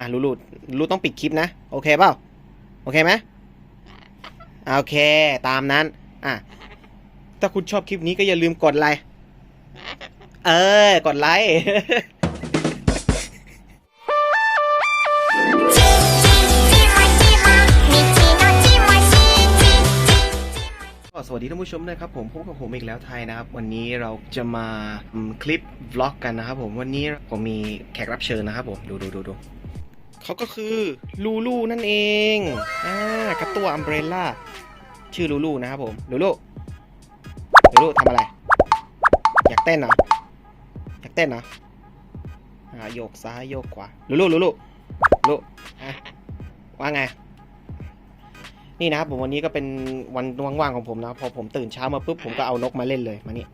มาลูลูลูต้องปิดคลิปนะ โอเคเปล่าโอเคไหมโอเค ตามนั้น อะ ถ้าคุณชอบคลิปนี้ก็อย่าลืมกดไลค์ เออ กดไลค์สวัสดีท่านผู้ชมนะครับผมพบกับผมอีกแล้วไทยนะครับ วันนี้เราจะมาคลิปวล็อกกันนะครับผมวันนี้ผมมีแขกรับเชิญนะครับผม ดูดูดูดู เขาก็คือลูลูนั่นเองอ่ากระตัวอัมเบรล่าชื่อลูลูนะครับผมลูลูลูลูทำอะไร อยากเต้นเหรออยากเต้นเหรออ่าโยกซ้ายโยกขวาลูลูลูลูลูลูอะว่าไงนี่นะครับผมวันนี้ก็เป็นวันว่างๆของผมนะพอผมตื่นเช้ามาปุ๊บผมก็เอานกมาเล่นเลยมานี่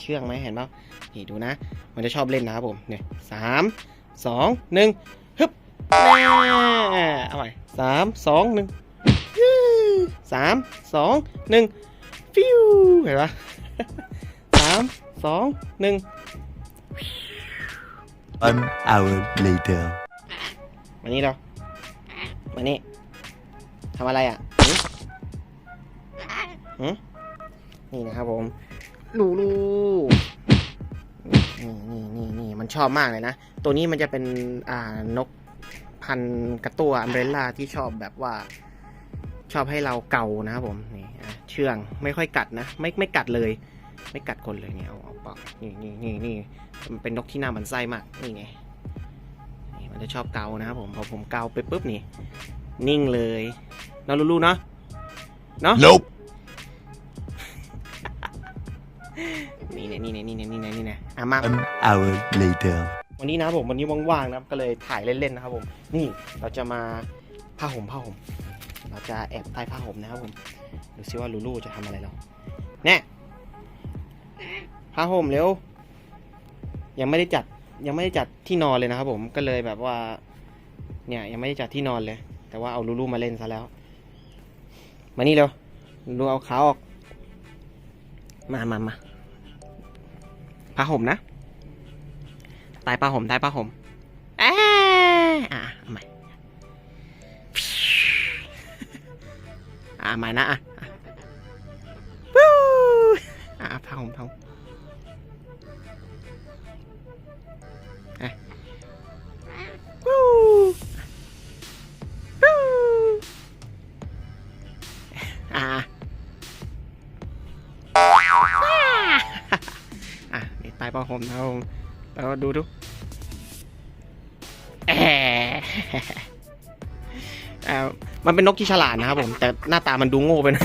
เชื่องไหมเห็นเปล่านี่ดูนะ มันจะชอบเล่นนะครับผมเนี่ยสามสองหนึ่ง แน่เอาใหม่สามสองหนึ่งยูสามสองหนึ่งฟิวเห็นปะสามสองหนึ่ง One hour later. มานี่เรามานี่ทำอะไรอะหึหึนี่นะครับผมลูลูนี่นี่นี่นี่มันชอบมากเลยนะ ตัวนี้มันจะเป็นอ่านก พันธุ์กระตัวอัมเบรล่าที่ชอบแบบว่า ชอบให้เราเกานะครับผมนี่อะเชื่องไม่ค่อยกัดนะ ไม่ไม่กัดเลย ไม่กัดคนเลยเนี่ยเอาเอาเปล่านี่นี่นี่นี่มันเป็นนกที่น่าหมันไส้มากนี่ไงนี่มันจะชอบเกานะครับผมพอผมเกาไปปุ๊บนี่ นิ่งเลยเนาะลูลูเนาะเนาะ Nope. นี่เนี่ยนี่เนี่ยนี่เนี่ยนี่เนี่ยนี่เนี่ยอะมา One hour later. วันนี้นะผมวันนี้ว่างๆนะครับก็เลยถ่ายเล่นๆนะครับผม นี่เราจะมาผ้าห่มผ้าห่มเราจะแอบใต้ผ้าห่มนะครับผมดูซิว่าลูลูจะทำอะไรเราแน่ผ้าห่มเร็ว ยังไม่ได้จัดยังไม่ได้จัดที่นอนเลยนะครับผมก็เลยแบบว่า เนี่ยยังไม่ได้จัดที่นอนเลย แต่ว่าเอาลูลูมาเล่นซะแล้ว มานี่เร็วลูลูเอาขาออก มามามาผ้าห่มนะ ใต้ผ้าหมใต้ผ้าห่มอ่าอะใหม่อะใหม่นะอะอะวู้อะผ้าหมผ้าหมอะนี่ใต้ผ้าหมนะครับผมแล้วดูดู อ่อมันเป็นนกที่ฉลาดนะครับผม แต่หน้าตามันดูโง่ไปหนะ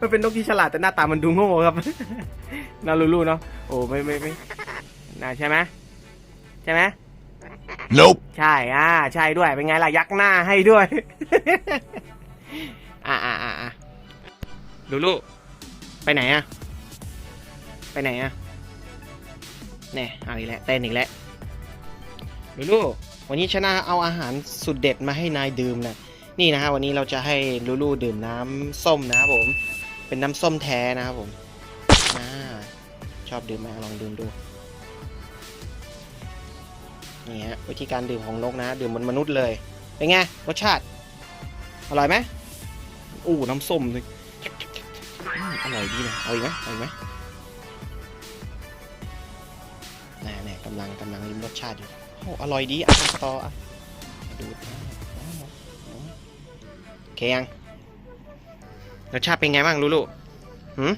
มันเป็นนกที่ฉลาดแต่หน้าตามันดูโง่ครับน่าลูลูเนาะโอ้ไม่ไม่ไม่น่าใช่ไหมใช่ไหม Nope. ใช่อ่าใช่ด้วยเป็นไงล่ะยักหน้าให้ด้วย อ่าอ่าอ่าอ่าลูลูไปไหนอะไปไหนอะเนี่ยเอาอีกแล้วเต้นอีกแล้วลูลู วันนี้ชนะเอาอาหารสุดเด็ดมาให้นายดื่มนะนี่นะฮะวันนี้เราจะให้ลูลูดื่มน้ำส้มนะครับผม เป็นน้ำส้มแท้นะครับผมอชอบดื่มไหมลองดื่มดูนี่ฮะวิธีการดื่มของนกนะ ดื่มเหมือนมนุษย์เลยเป็นไงรสชาติ อร่อยไหมอู้น้ำส้มเลยอร่อยดีนะเอาอีกไหมเอาอีกไหมน่แน่กำลังกำลังลิ้มรสชาติอยู่ อ้อร่อยดีอะต่ออะดูโอเคยังรสชาติเป็นไงบ้างลูลูหืม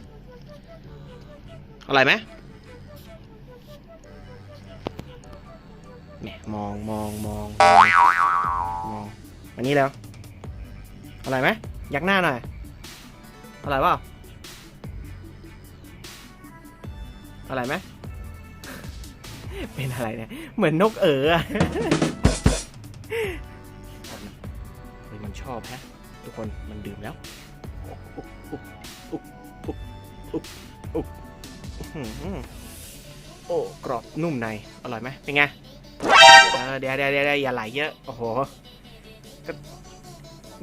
อร่อยไหมเนี่ยมองมองมองมองมองวันนี้แล้วอร่อยไหมยักหน้าหน่อยอร่อยเปล่าอร่อยไหม เป็นอะไรเนี่ย เหมือนนกเอ๋ออะเฮ้ยมันชอบฮะ ทุกคนมันดื่มแล้วอุ๊บอุ๊บอุ๊บอุ๊บอุ๊บอุ๊บอื้อหือโอ้กรอบนุ่มใน อร่อยไหมเป็นไงเออเดี๋ยวเดี๋ยวเดี๋ยวอย่าไหลเยอะ โอ้โหก็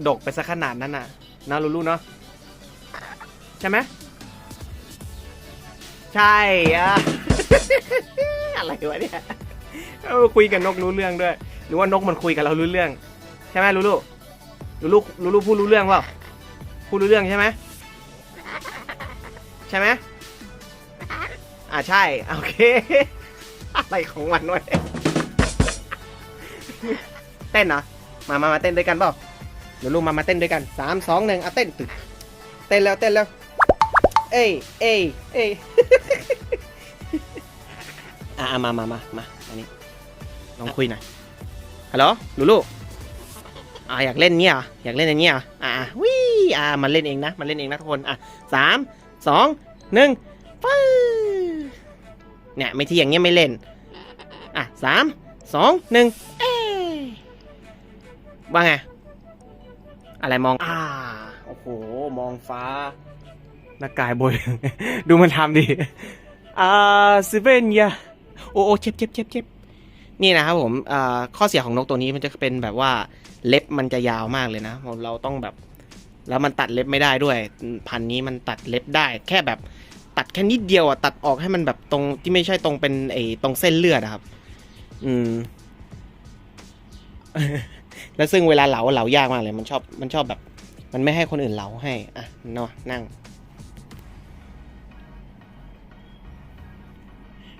ดกไปซะขนาดนั้นน่ะนะลูลูเนาะใช่ไหมใช่อะ อะไรวะเนี่ยเออคุยกับนกรู้เรื่องด้วย หรือว่านกมันคุยกับเรารู้เรื่อง ใช่ไหมลูลูลูลูลูลูพูดรู้เรื่องเปล่าพูดรู้เรื่องใช่ไหมใช่ไหมอ่าใช่โอเคอะไรของมันวะเต้นเหรอมามามาเต้นด้วยกันเปล่าลูลูมามาเต้นด้วยกันสามสองหนึ่งเอะเต้นตึกเต้นแล้วเต้นแล้ว เอ้ยเอ้ยเอ้ย อะอะมามามามาอันนี้ลองคุยหน่อยฮัลโหลลูลูอ่าอยากเล่นเนี้ยเหรออยากเล่นอันเนี้ยเหรออะอะวิอ่ามันเล่นเองนะมันเล่นเองนะทุกคนอะสามสองหนึ่งฟื้เนี่ยไม่ที่อย่างเงี้ยไม่เล่นอะสามสองหนึ่งเอ้ยว่าไงอะไรมองอ่าโอ้โหมองฟ้าหน้ากายบนดูมันทำดิอ่าซิเวนยา โอ้โอ้เจ็บเจ็บเจ็บเจ็บนี่นะครับผมข้อเสียของนกตัวนี้มันจะเป็นแบบว่าเล็บมันจะยาวมากเลยนะ เราต้องแบบ แล้วมันตัดเล็บไม่ได้ด้วย พันนี้มันตัดเล็บได้ แค่แบบตัดแค่นิดเดียวอะตัดออกให้มันแบบตรงที่ไม่ใช่ตรงเป็นไอ้ตรงเส้นเลือดอะครับ อืม แล้วซึ่งเวลาเหลาเหลายากมากเลย มันชอบมันชอบแบบ มันไม่ให้คนอื่นเหลาให้ อะเนาะนั่ง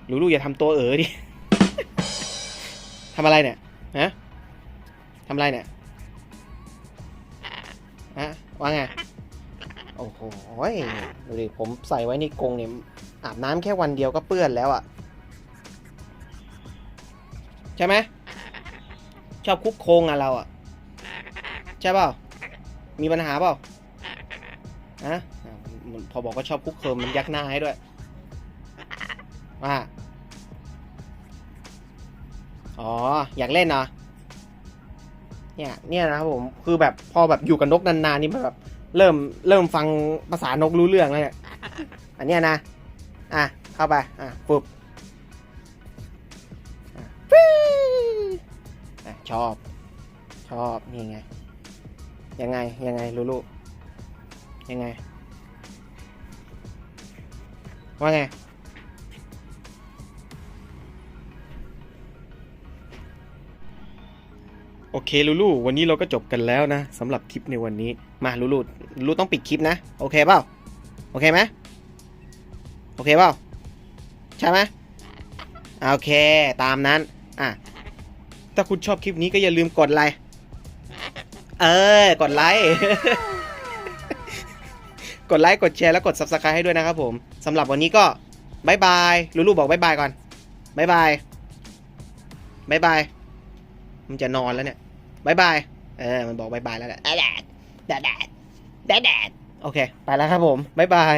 ลูลูอย่าทำตัวเอ๋อดิทำอะไรเนี่ยฮะทำอะไรเนี่ยฮะว่าไงโอ้โหดูดิผมใส่ไว้ในกรงเนี่ยอาบน้ำแค่วันเดียวก็เปื้อนแล้วอะ่ะ ใช่ไหมชอบคุกโคงอะเราอะ่ะ ใช่เปล่ามีปัญหาเปล่าฮะอะพอบอกว่าชอบคุกเคิมมันยักหน้าให้ด้วยว่า อ๋อ อยากเล่นเนาะเนี่ย เนี่ยนะครับผม คือแบบพอแบบอยู่กับนกนานๆนี่มันแบบ เริ่มเริ่มฟังภาษานกรู้เรื่องแล้วเนี่ยอันเนี้ยนะ อะ เข้าไป อะปุ๊บฟีอะชอบ ชอบนี่ไง ยังไง ยังไงลูลูยังไง ว่าไง โอเคลูลูวันนี้เราก็จบกันแล้วนะสำหรับทริปในวันนี้มาลูลูลูลูต้องปิดคลิปนะ โอเคเปล่าโอเคไหมโอเคเปล่าใช่ไหมโอเคตามนั้นอะถ้าคุณชอบคลิปนี้ก็อย่าลืมกดไลค์เออกดไลค์กดไลค์กดแชร์แล้วกด subscribe ให้ด้วยนะครับผมสำหรับวันนี้ก็บายบายลูลูบอกบายบายก่อนบายบายบายบายมันจะนอนแล้วเนี่ย บายบายเออมันบอกบายบายแล้วแหละแดดแดดแดดแดดแดดโอเค ไปแล้วครับผมบายบาย